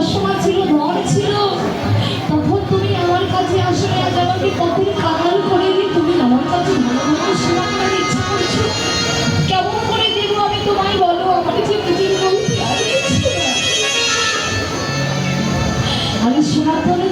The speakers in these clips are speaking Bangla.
চশমা ছিল ঘর ছিল, তখন তুমি আমার কাছে আসলে আজ আমাকে কতই কামাল করে দিই তুমি আমার কাছে ভালো ভালো কেমন করে দেবো আমি তোমায় বলো আমার যে নিজের বলতে আমি সনাতনে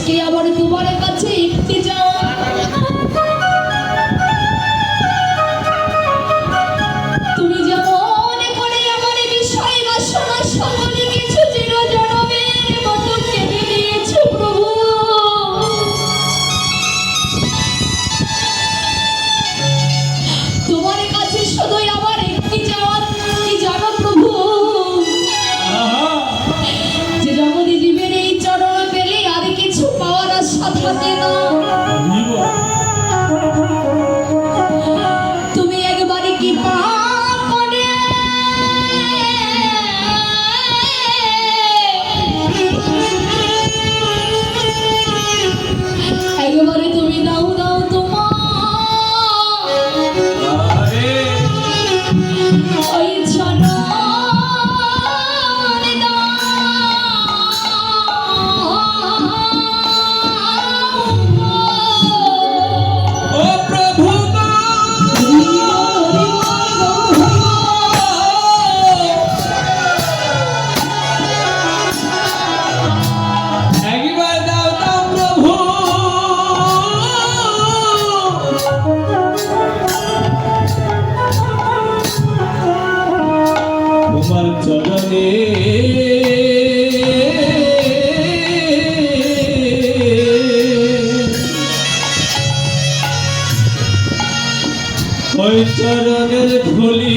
আজকে আবার দুবারের কাছে ইফতি যাওয়া। ওই চরণের ধুলি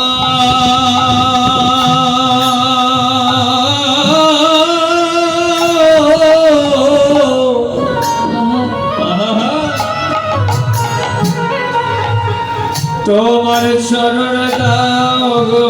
তোমার চরণ দাও গো।